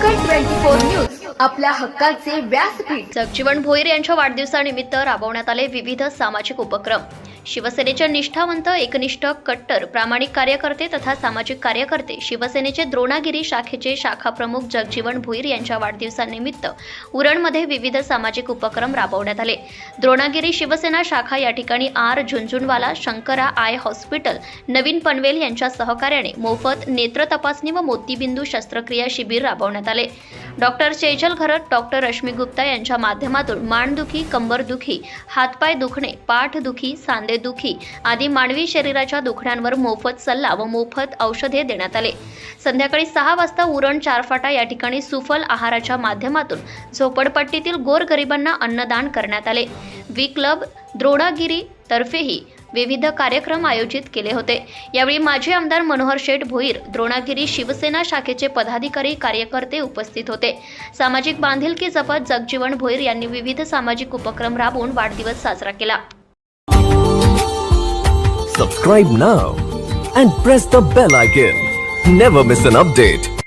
Four news आपल्या हक्काचे व्यासपीठ. सचिवन भोईर यांच्या वाढदिवसानिमित्त राबवण्यात आले विविध सामाजिक उपक्रम. शिवसेनेच्या निष्ठावंत एकनिष्ठ कट्टर प्रामाणिक कार्यकर्ते तथा सामाजिक कार्यकर्ते शिवसेनेचे द्रोणागिरी शाखेचे शाखा प्रमुख जगजीवन भुईर यांच्या वाढदिवसानिमित्त उरणमध्ये विविध सामाजिक उपक्रम राबवण्यात आले. द्रोणागिरी शिवसेना शाखा या ठिकाणी R Jhunjhunwala Shankara eye hospital नवीन पनवेल यांच्या सहकार्याने मोफत नेत्र तपासणी व मोतीबिंदू शस्त्रक्रिया शिबिर राबवण्यात आले. डॉक्टर चेचल घरत डॉक्टर रश्मी गुप्ता यांच्या माध्यमातून मानदुखी कंबरदुखी हातपाय दुखणे पाठदुखी सांधेदुखी आदी मानवी शरीराच्या दुखण्यांवर मोफत सल्ला व मोफत औषधे देण्यात आले. संध्याकाळी सहा वाजता उरण चारफाटा या ठिकाणी सुफल आहाराच्या माध्यमातून झोपडपट्टीतील गोरगरिबांना अन्नदान करण्यात आले. वी क्लब द्रोणागिरी तर्फेही विविध कार्यक्रम आयोजित केले होते यावेळी माजी आमदार मनोहर शेठ भोईर द्रोणागिरी शिवसेना शाखेचे पदाधिकारी कार्यकर्ते उपस्थित होते सामाजिक बांधिलकी जपत जगजीवन भोईर यांनी विविध सामाजिक उपक्रम राबवून वाढदिवस साजरा केला Subscribe now and press the bell icon. Never miss an update.